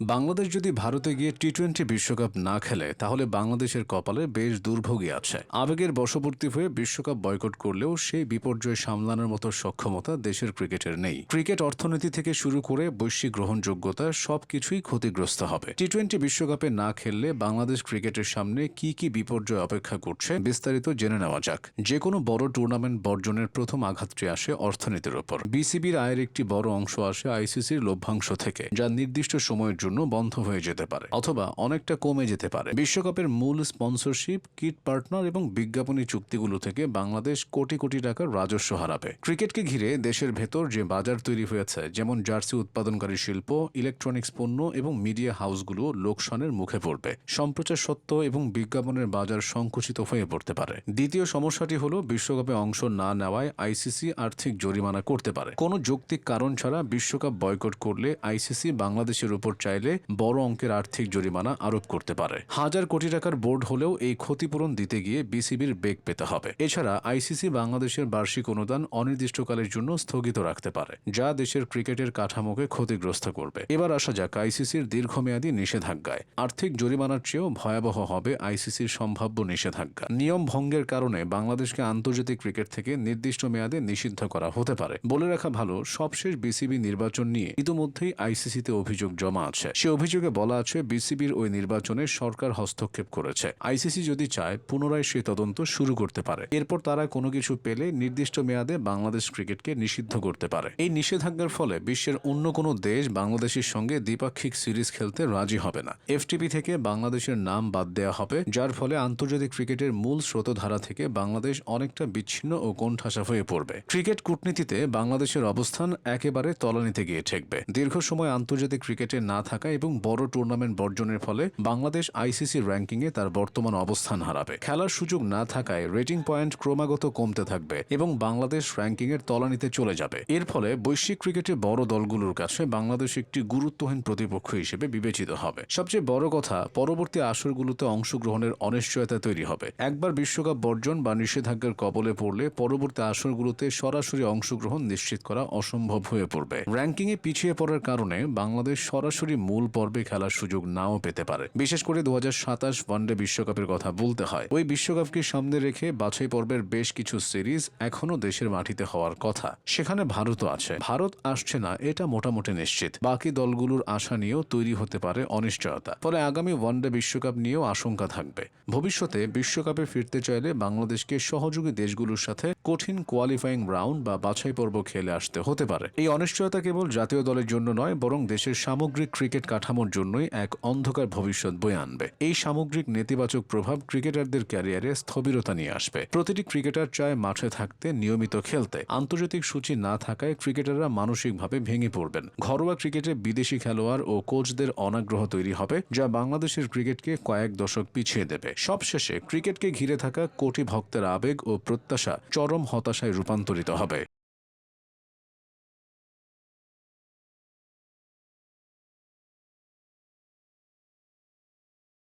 বাংলাদেশ যদি ভারতে গিয়ে টি টোয়েন্টি বিশ্বকাপ না খেলে, তাহলে বাংলাদেশের কপালে বেশ দুর্ভোগী আছে। আবেগের বশবর্তী হয়ে বিশ্বকাপ বয়কট করলেও সেই বিপর্যয় সামলানোর মতো সক্ষমতা দেশের ক্রিকেটের নেই। ক্রিকেট অর্থনীতি থেকে শুরু করে বৈশ্বিক গ্রহণযোগ্যতা সবকিছুই ক্ষতিগ্রস্ত হবে। টি টোয়েন্টি বিশ্বকাপে না খেললে বাংলাদেশ ক্রিকেটের সামনে কি কি বিপর্যয় অপেক্ষা করছে বিস্তারিত জেনে নেওয়া যাক। যে কোনো বড় টুর্নামেন্ট বর্জনের প্রথম আঘাতটি আসে অর্থনীতির ওপর। বিসিবির আয়ের একটি বড় অংশ আসে আইসিসির লভ্যাংশ থেকে, যা নির্দিষ্ট সময়ের জন্য বন্ধ হয়ে যেতে পারে, অথবা অনেকটা কমে যেতে পারে। বিশ্বকাপের মূল স্পন্সরশিপ, কিট পার্টনার এবং বিজ্ঞাপনী চুক্তিগুলো থেকে বাংলাদেশ কোটি কোটি টাকার রাজস্ব হারাবে। ক্রিকেটকে ঘিরে দেশের ভেতর যে বাজার তৈরি হয়েছে, যেমন জার্সি উৎপাদনকারী শিল্প, ইলেকট্রনিক্স পণ্য এবং মিডিয়া হাউসগুলো লোকসানের মুখে পড়বে। সম্প্রচার সত্য এবং বিজ্ঞাপনের বাজার সংকুচিত হয়ে পড়তে পারে। দ্বিতীয় সমস্যাটি হল, বিশ্বকাপে অংশ না নেওয়ায় আইসিসি আর্থিক জরিমানা করতে পারে। কোনো যৌক্তিক কারণ ছাড়া বিশ্বকাপ বয়কট করলে আইসিসি বাংলাদেশের উপর চাইলে বড় অঙ্কের আর্থিক জরিমানা আরোপ করতে পারে। হাজার কোটি টাকার বোর্ড হলেও এই ক্ষতিপূরণ দিতে গিয়ে বিসিবির বেগ পেতে হবে। এছাড়া আইসিসি বাংলাদেশের বার্ষিক অনুদান অনির্দিষ্টকালের জন্য স্থগিত রাখতে পারে, যা দেশের ক্রিকেটের কাঠামোকে ক্ষতিগ্রস্ত করবে। এবার আসা যাক আইসিসির দীর্ঘমেয়াদী নিষেধাজ্ঞায়। আর্থিক জরিমানার চেয়েও ভয়াবহ হবে আইসিসির সম্ভাব্য নিষেধাজ্ঞা। নিয়ম ভঙ্গের কারণে বাংলাদেশকে আন্তর্জাতিক ক্রিকেট থেকে নির্দিষ্ট মেয়াদে নিষিদ্ধ করা হতে পারে। বলে রাখা ভালো, সবশেষ বিসিবি নির্বাচন নিয়ে ইতিমধ্যেই আইসিসিতে অভিযোগ জমা আছে। সে অভিযোগে বলা আছে, বিসিবির ওই নির্বাচনে সরকার হস্তক্ষেপ করেছে। আইসিসি যদি চায়, পুনরায় সে তদন্ত শুরু করতে পারে। এরপর তারা কোনো কিছু পেলে নির্দিষ্ট মেয়াদে বাংলাদেশ ক্রিকেটকে নিষিদ্ধ করতে পারে। এই নিষেধাজ্ঞার ফলে বিশ্বের অন্য কোনো দেশ বাংলাদেশের সঙ্গে দ্বিপাক্ষিক সিরিজ খেলতে রাজি হবে না। এফটিপি থেকে বাংলাদেশের নাম বাদ দেওয়া হবে, যার ফলে আন্তর্জাতিক ক্রিকেটের মূল স্রোতধারা থেকে বাংলাদেশ অনেকটা বিচ্ছিন্ন ও কোণঠাসা হয়ে পড়বে। ক্রিকেট কূটনীতিতে বাংলাদেশের অবস্থান একেবারে তলানিতে গিয়ে ঠেকবে। দীর্ঘ সময় আন্তর্জাতিক ক্রিকেটে না থাকা এবং বড় টুর্নামেন্ট বর্জনের ফলে বাংলাদেশ আইসিসি র্যাঙ্কিংয়ে তার বর্তমান অবস্থান হারাবে। খেলার সুযোগ না থাকায় রেটিং পয়েন্ট ক্রমাগত কমতে থাকবে এবং বাংলাদেশ র্যাঙ্কিংয়ের তলানিতে চলে যাবে। এর ফলে বৈশ্বিক ক্রিকেটে বড় দলগুলোর কাছে বাংলাদেশ একটি গুরুত্বহীন প্রতিপক্ষ হিসেবে বিবেচিত হবে। সবচেয়ে বড় কথা, পরবর্তী আসরগুলোতে অংশগ্রহণের অনিশ্চয়তা তৈরি হবে। একবার বিশ্বকাপ বর্জন বা নিষেধাজ্ঞার কবলে পড়লে পরবর্তী আসরগুলোতে সরাসরি অংশগ্রহণ নিশ্চিত করা অসম্ভব হয়ে পড়বে। র্যাঙ্কিংয়ে পিছিয়ে পড়ার কারণে বাংলাদেশ সরাসরি মূল পর্বে খেলার সুযোগ নাও পেতে পারে। বিশেষ করে দু ওয়ানডে বিশ্বকাপের কথা বলতে হয়। ওই বিশ্বকাপকে সামনে রেখে বাছাই পর্বের বেশ কিছু সিরিজ এখনও দেশের মাটিতে হওয়ার কথা। সেখানে ভারতও আছে। ভারত আসছে না, এটা মোটামুটি নিশ্চিত। বাকি দলগুলোর আশা নিয়েও তৈরি হতে পারে অনিশ্চয়তা। ফলে আগামী ওয়ানডে বিশ্বকাপ নিয়েও আশঙ্কা থাকবে। ভবিষ্যতে বিশ্বকাপে ফিরতে চাইলে বাংলাদেশকে সহযোগী দেশগুলোর সাথে কঠিন কোয়ালিফাইং রাউন্ড বা বাছাই পর্ব খেলে আসতে হতে পারে। এই অনিশ্চয়তা কেবল জাতীয় দলের জন্য নয়, বরং দেশের সামগ্রিক ক্রিকেট কাঠামোর জন্যই এক অন্ধকার ভবিষ্যৎ বয়ে আনবে। এই সামগ্রিক নেতিবাচক প্রভাব ক্রিকেটারদের ক্যারিয়ারে স্থবিরতা নিয়ে আসবে। প্রতিটি ক্রিকেটার চায় মাঠে থাকতে, নিয়মিত খেলতে। আন্তর্জাতিক সূচি না থাকায় ক্রিকেটাররা মানসিকভাবে ভেঙে পড়বেন। ঘরোয়া ক্রিকেটে বিদেশি খেলোয়াড় ও কোচদের অনাগ্রহ তৈরি হবে, যা বাংলাদেশের ক্রিকেটকে কয়েক দশক পিছিয়ে দেবে। সবশেষে ক্রিকেটকে ঘিরে থাকা কোটি ভক্তের আবেগ ও প্রত্যাশা চরম হতাশায় রূপান্তরিত হবে।